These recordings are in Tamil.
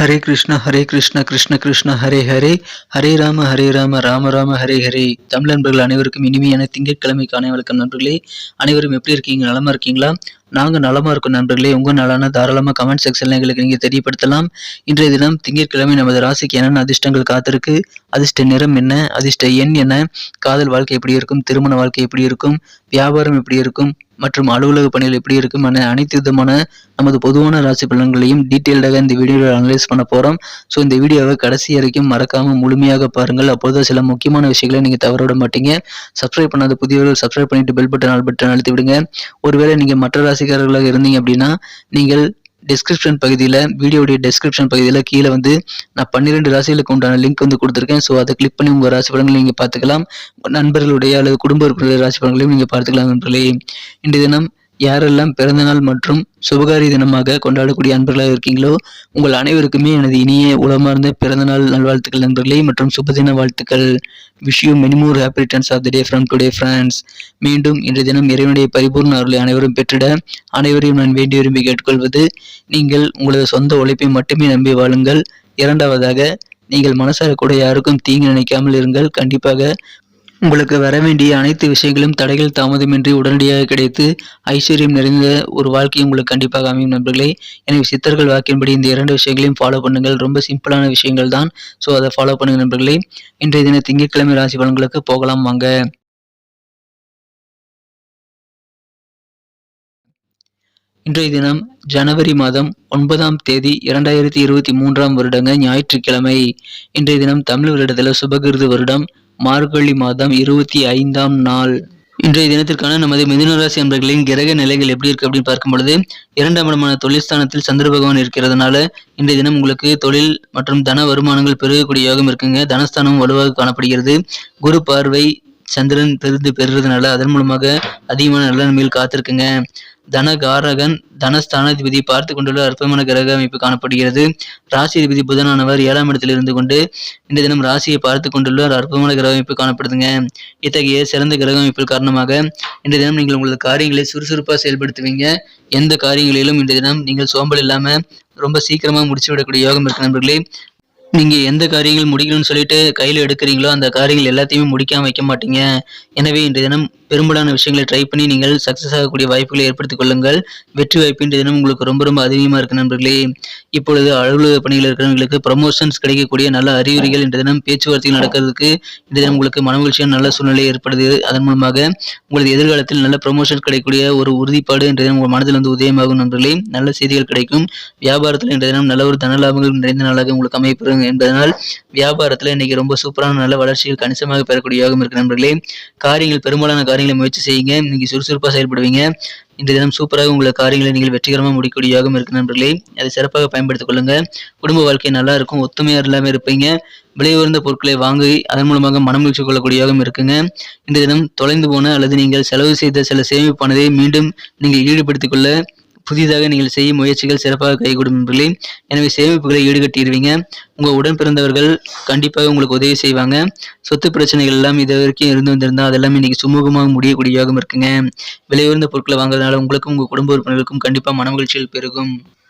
ஹரே கிருஷ்ணா ஹரே கிருஷ்ணா கிருஷ்ண கிருஷ்ணா ஹரே ஹரே. ஹரே ராம ஹரே ராம ராம ராம ஹரே ஹரே. தமிழ் நண்பர்கள் அனைவருக்கும் இனிமையான திங்கட்கிழமைக்கான வணக்கம் நண்பர்களே. அனைவரும் எப்படி இருக்கீங்க? நலமா இருக்கீங்களா? நாங்கள் நலமா இருக்கும் நண்பர்களே. உங்கள் நலான தாராளமாக கமெண்ட் செக்ஷனில் எங்களுக்கு நீங்கள் தெரியப்படுத்தலாம். இன்றைய தினம் திங்கட்கிழமை நமது ராசிக்கு என்னென்ன அதிர்ஷ்டங்கள் காத்திருக்கு? அதிர்ஷ்ட நிறம் என்ன? அதிர்ஷ்ட எண் என்ன? காதல் வாழ்க்கை எப்படி இருக்கும்? திருமண வாழ்க்கை எப்படி இருக்கும்? வியாபாரம் எப்படி இருக்கும்? மற்றும் அலுவலக பணிகள் எப்படி இருக்கும் என அனைத்து விதமான நமது பொதுவான ராசி பலன்களையும் டீட்டெயில்டாக இந்த வீடியோவில் அனலைஸ் பண்ண போகிறோம் ஸோ இந்த வீடியோவை கடைசி வரைக்கும் மறக்காமல் முழுமையாக பாருங்கள். அப்போது சில முக்கியமான விஷயங்களை நீங்கள் தவற விட மாட்டீங்க. சப்ஸ்கிரைப் பண்ணாத புதியவர்கள் சப்ஸ்கிரைப் பண்ணிட்டு பெல் பட்டன் ஆல் பட்டன் அழுத்தி விடுங்க. ஒருவேளை நீங்கள் மற்ற ராசிக்காரர்களாக இருந்தீங்க அப்படின்னா நீங்கள் டிஸ்கிரிப்ஷன் பகுதியில் வீடியோடைய டிஸ்கிரிப்ஷன் பகுதியில் கீழே வந்து நான் பன்னிரெண்டு ராசிகளுக்கு உண்டான லிங்க் வந்து கொடுத்துருக்கேன். ஸோ அதை கிளிக் பண்ணி உங்கள் ராசி பலன்களை நீங்கள் பார்த்துக்கலாம். நண்பர்களுடைய அல்லது குடும்ப உறுப்பினர்கள் ராசி பலன்களையும் நீங்கள் பார்த்துக்கலாம் நண்பர்களே. இன்றைய தினம் யாரெல்லாம் பிறந்தநாள் மற்றும் சுபகாரி தினமாக கொண்டாடக்கூடிய அன்பர்களாக இருக்கீங்களோ உங்கள் அனைவருக்குமே எனது இனிய உளமார்ந்த பிறந்தநாள் நல்வாழ்த்துக்கள் நண்பர்களே மற்றும் சுபதின வாழ்த்துக்கள். விஷயம் many more happy returns of the day from today friends மீண்டும் இன்றைய தினம் இறைவனுடைய பரிபூர்ண அருளை அனைவரும் பெற்றிட அனைவரையும் நான் வேண்டி விரும்பி கேட்டுக்கொள்வது நீங்கள் உங்களது சொந்த உழைப்பை மட்டுமே நம்பி வாழுங்கள். இரண்டாவதாக நீங்கள் மனசார கூட யாருக்கும் தீங்கு நினைக்காமல் இருங்கள். கண்டிப்பாக உங்களுக்கு வர வேண்டிய அனைத்து விஷயங்களும் தடைகள் தாமதமின்றி உடனடியாக கிடைத்து ஐஸ்வர்யம் நிறைந்த ஒரு வாழ்க்கை உங்களுக்கு கண்டிப்பாக அமையும் நண்பர்களே. எனவே சித்தர்கள் வாக்கின்படி இந்த இரண்டு விஷயங்களையும் ஃபாலோ பண்ணுங்கள். ரொம்ப சிம்பிளான விஷயங்கள் தான். ஸோ அதை ஃபாலோ பண்ணுங்கள் நண்பர்களே. இன்றைய தின திங்கட்கிழமை ராசி பலன்களுக்கு போகலாம் வாங்க. இன்றைய தினம் ஜனவரி மாதம் ஒன்பதாம் தேதி இரண்டாயிரத்தி இருபத்தி மூன்றாம் வருடங்க ஞாயிற்றுக்கிழமை. இன்றைய தினம் தமிழ் வருடத்தில் சுபகிருது வருடம். மார்கழி மாதம் இருபத்தி ஐந்தாம் நாள். இன்றைய தினத்திற்கான நமது மிதுனராசி அன்பர்களின் கிரக நிலைகள் எப்படி இருக்கு அப்படின்னு பார்க்கும் பொழுது இரண்டாம் இடமான தொழில் ஸ்தானத்தில் சந்திர பகவான் இருக்கிறதுனால இன்றைய தினம் உங்களுக்கு தொழில் மற்றும் தன வருமானங்கள் பெருகக்கூடிய யோகம் இருக்குங்க. தனஸ்தானம் வலுவாக காணப்படுகிறது. குரு பார்வை சந்திரன் பெருந்து பெறுறதுனால அதன் மூலமாக அதிகமான நல்ல நன்மைகள் காத்திருக்குங்க. தனகாரகன் தனஸ்தானாதிபதி பார்த்து கொண்டுள்ள அற்புதமான கிரக அமைப்பு காணப்படுகிறது. ராசி அதிபதி புதனானவர் ஏழாம் இடத்தில் இருந்து கொண்டு இந்த தினம் ராசியை பார்த்து கொண்டுள்ள ஒரு அற்புதமான கிரக அமைப்பு காணப்படுதுங்க. இத்தகைய சிறந்த கிரக அமைப்பு காரணமாக இந்த தினம் நீங்கள் உங்களது காரியங்களை சுறுசுறுப்பாக செயல்படுத்துவீங்க. எந்த காரியங்களிலும் இந்த தினம் நீங்கள் சோம்பல் இல்லாமல் ரொம்ப சீக்கிரமாக முடிச்சு விடக்கூடிய யோகம் இருக்கு நண்பர்களே. நீங்கள் எந்த காரியங்கள் முடிக்கணும்னு சொல்லிட்டு கையில் எடுக்கிறீங்களோ அந்த காரியங்கள் எல்லாத்தையுமே முடிக்காம வைக்க மாட்டீங்க. எனவே இன்றைய தினம் பெரும்பாலான விஷயங்களை ட்ரை பண்ணி நீங்கள் சக்ஸஸ் ஆகக்கூடிய வாய்ப்புகளை ஏற்படுத்திக் கொள்ளுங்கள். வெற்றி வாய்ப்பு இன்றைய தினம் உங்களுக்கு ரொம்ப ரொம்ப அதிகமாக இருக்கு நண்பர்களே. இப்பொழுது அலுவலக பணியில் இருக்கிறவங்களுக்கு ப்ரமோஷன்ஸ் கிடைக்கக்கூடிய நல்ல அறிகுறிகள் இன்றைய தினம் பேச்சுவார்த்தைகள் நடக்கிறதுக்கு இன்றைய தினம் உங்களுக்கு மனமகிழ்ச்சியான நல்ல சூழ்நிலை ஏற்படுது. அதன் மூலமாக உங்களது எதிர்காலத்தில் நல்ல ப்ரமோஷன்ஸ் கிடைக்கக்கூடிய ஒரு உறுதிப்பாடு இன்றைய தினம் உங்கள் மனதில் வந்து உதயமாகும் நண்பர்களே. நல்ல செய்திகள் கிடைக்கும். வியாபாரத்தில் இன்றைய தினம் நல்ல ஒரு தன லாபங்கள் நிறைந்த நாளாக உங்களுக்கு அமைப்பெறும் என்பதனால் வியாபாரத்தில் இன்னைக்கு ரொம்ப சூப்பரான நல்ல வளர்ச்சிகள் கணிசமாக பெறக்கூடிய யோகம் இருக்கு நண்பர்களே. காரியங்கள் பெரும்பாலான காரியங்களை முயற்சி செய்யுங்க. இன்னைக்கு சுறுசுறுப்பாக செயல்படுவீங்க. இன்றைய தினம் சூப்பராக உங்கள் காரியங்களை நீங்கள் வெற்றிகரமாக முடிக்கக்கூடிய யோகம் இருக்கு நண்பர்களே. அதை சிறப்பாக பயன்படுத்திக் கொள்ளுங்க. குடும்ப வாழ்க்கை நல்லா இருக்கும். ஒத்துமையாக இல்லாமல் இருப்பீங்க. விலை உயர்ந்த பொருட்களை வாங்கி அதன் மூலமாக மனம் கொள்ளக்கூடிய யோகம் இருக்குங்க. இந்த தினம் தொலைந்து போன அல்லது நீங்கள் செலவு செய்த சில சேமிப்பானதை மீண்டும் நீங்கள் ஈடுபடுத்திக் கொள்ள புதிதாக நீங்கள் செய்யும் முயற்சிகள் சிறப்பாக கைகூடும் நண்பர்களே எனவே சேமிப்புகளை ஈடுகட்டிடுவீங்க. உங்கள் உடன் பிறந்தவர்கள் கண்டிப்பாக உங்களுக்கு உதவி செய்வாங்க. சொத்து பிரச்சனைகள் எல்லாம் இது வரைக்கும் இருந்து வந்திருந்தால் அதெல்லாம் இன்னைக்கு சுமூகமாக முடியக்கூடிய இருக்குங்க. விலை உயர்ந்த பொருட்களை வாங்குறதுனால உங்களுக்கும் உங்கள் குடும்ப உறுப்பினர்களுக்கும் கண்டிப்பாக மன மகிழ்ச்சிகள் பெருகும்.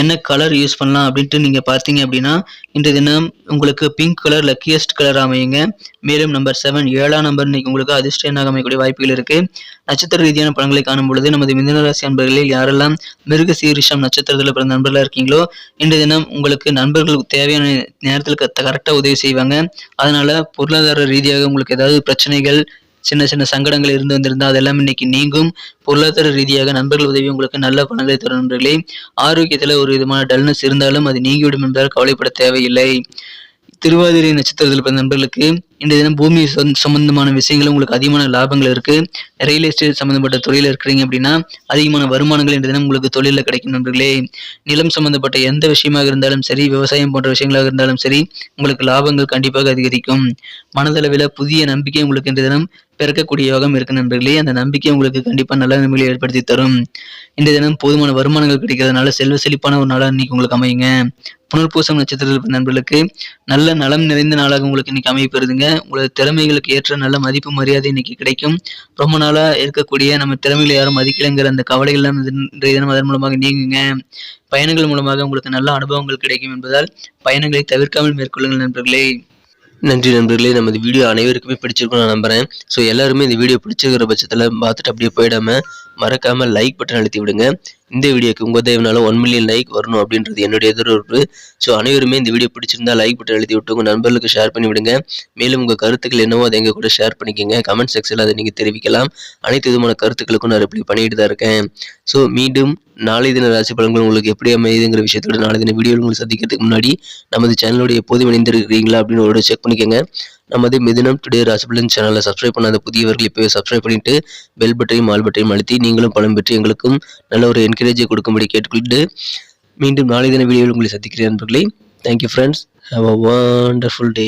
என்ன கலர் யூஸ் பண்ணலாம் அப்படின்ட்டு நீங்கள் பார்த்தீங்க அப்படின்னா இன்றைய தினம் உங்களுக்கு பிங்க் கலர் லக்கியஸ்ட் கலர் அமையுங்க. மேலும் நம்பர் செவன் ஏழாம் நம்பர் இன்னைக்கு உங்களுக்கு அதிர்ஷ்ட எண்ணாக அமையக்கூடிய வாய்ப்புகள் இருக்கு. நட்சத்திர ரீதியான பலன்களை காணும் பொழுது நமது மிதனராசி அன்பர்களில் யாரெல்லாம் மிருக சீரிஷம் நட்சத்திரத்தில் பிறந்த நண்பர்களாக இருக்கீங்களோ இன்றைய தினம் உங்களுக்கு நண்பர்களுக்கு தேவையான நேரத்தில் கரெக்டாக உதவி செய்வாங்க. அதனால பொருளாதார ரீதியாக உங்களுக்கு ஏதாவது பிரச்சனைகள் சின்ன சின்ன சங்கடங்கள் இருந்து வந்திருந்தா அதெல்லாம் இன்னைக்கு நீங்கும். பொருளாதார ரீதியாக நண்பர்கள் உதவி உங்களுக்கு நல்ல பணங்களை தரும் நண்பர்களே. ஆரோக்கியத்தில் ஒரு விதமான டல்னஸ் இருந்தாலும் அது நீங்கிவிடும் என்பதால் கவலைப்பட தேவையில்லை. திருவாதிரை நட்சத்திரத்தில் பிறந்த நண்பர்களுக்கு இன்றைய தினம் பூமி சம்பந்தமான விஷயங்கள் உங்களுக்கு அதிகமான லாபங்கள் இருக்கு. ரியல் எஸ்டேட் சம்பந்தப்பட்ட தொழில இருக்கிறீங்க அப்படின்னா அதிகமான வருமானங்கள் இன்றைய தினம் உங்களுக்கு தொழிலில் கிடைக்கும் நண்பர்களே. நிலம் சம்பந்தப்பட்ட எந்த விஷயமாக இருந்தாலும் சரி விவசாயம் போன்ற விஷயங்களாக இருந்தாலும் சரி உங்களுக்கு லாபங்கள் கண்டிப்பாக அதிகரிக்கும். மனதளவில் புதிய நம்பிக்கை உங்களுக்கு இன்றைய தினம் பிறக்கக்கூடிய யோகம் இருக்கு நண்பர்களே. அந்த நம்பிக்கை உங்களுக்கு கண்டிப்பா நல்ல நன்மைகளை ஏற்படுத்தி தரும். இன்றைய தினம் போதுமான வருமானங்கள் கிடைக்கிறதுனால செல்வ செழிப்பான ஒரு நாளாக இன்னைக்கு உங்களுக்கு அமையுங்க. புனர்பூசம் நட்சத்திரத்தில் நண்பர்களுக்கு நல்ல நலம் நிறைந்த நாளாக உங்களுக்கு இன்னைக்கு அமைய பெறுதுங்க. உங்களோட திறமைகளுக்கு ஏற்ற நல்ல மதிப்பு மரியாதை இன்னைக்கு கிடைக்கும். ரொம்ப நாளா இருக்கக்கூடிய நம்ம திறமைகளை யாரும் மதிக்கலைங்கிற அந்த கவலைகள்லாம் இது- இன்றைய தினம் அதன் மூலமாக நீங்குங்க. பயணங்கள் மூலமாக உங்களுக்கு நல்ல அனுபவங்கள் கிடைக்கும் என்பதால் பயணங்களை தவிர்க்காமல் மேற்கொள்ளுங்கள் நண்பர்களே. நன்றி நண்பர்களே. நமது வீடியோ அனைவருக்குமே பிடிச்சிருக்கும் நான் நம்புறேன். ஸோ எல்லாருமே இந்த வீடியோ பிடிச்சிருக்கிற பட்சத்தில் பார்த்துட்டு அப்படியே போயிடாம மறக்காமல் லைக் பட்டன் அழுத்தி விடுங்க. இந்த வீடியோக்கு உங்கள் தேவனால ஒன் மில்லியன் லைக் வரணும் அப்படின்றது என்னுடைய எதிர்பார்ப்பு. ஸோ அனைவருமே இந்த வீடியோ பிடிச்சிருந்தா லைக் பட்டன் அழுத்தி விட்டு உங்கள் நண்பர்களுக்கு ஷேர் பண்ணி விடுங்க. மேலும் உங்கள் கருத்துக்கள் என்னவோ அதை எங்கள் கூட ஷேர் பண்ணிக்கோங்க. கமெண்ட் செக்ஷனில் அதை நீங்கள் தெரிவிக்கலாம். அனைத்து விதமான கருத்துக்களுக்கும் நான் ரிப்ளை பண்ணிட்டு தான் இருக்கேன். ஸோ மீண்டும் நாளை தின ராசி பலன்கள் உங்களுக்கு எப்படி அமையுதுங்கிற விஷயத்தோட நாளை தின வீடியோ உங்களை சந்திக்கிறதுக்கு முன்னாடி நமது சேனலோட எப்போதும் இணைந்திருக்கிறீங்களா அப்படின்னு ஒரு செக் பண்ணிக்கோங்க. நமது மிதினம் டுடே ராசிபலன் சேனலை சப்ஸ்கிரைப் பண்ணாத புதியவர்கள் இப்போவே சப்ஸ்கிரைப் பண்ணிட்டு பெல் பட்டையும் ஆல் பட்டையும் அழுத்தி நீங்களும் பலம் பெற்று எங்களுக்கும் நல்ல ஒரு என்கரேஜை கொடுக்கும்படி கேட்டுக்கொண்டு மீண்டும் நாளை தின வீடியோவில் உங்களை சந்திக்கிறேன் நண்பர்களே. Thank you friends have a wonderful day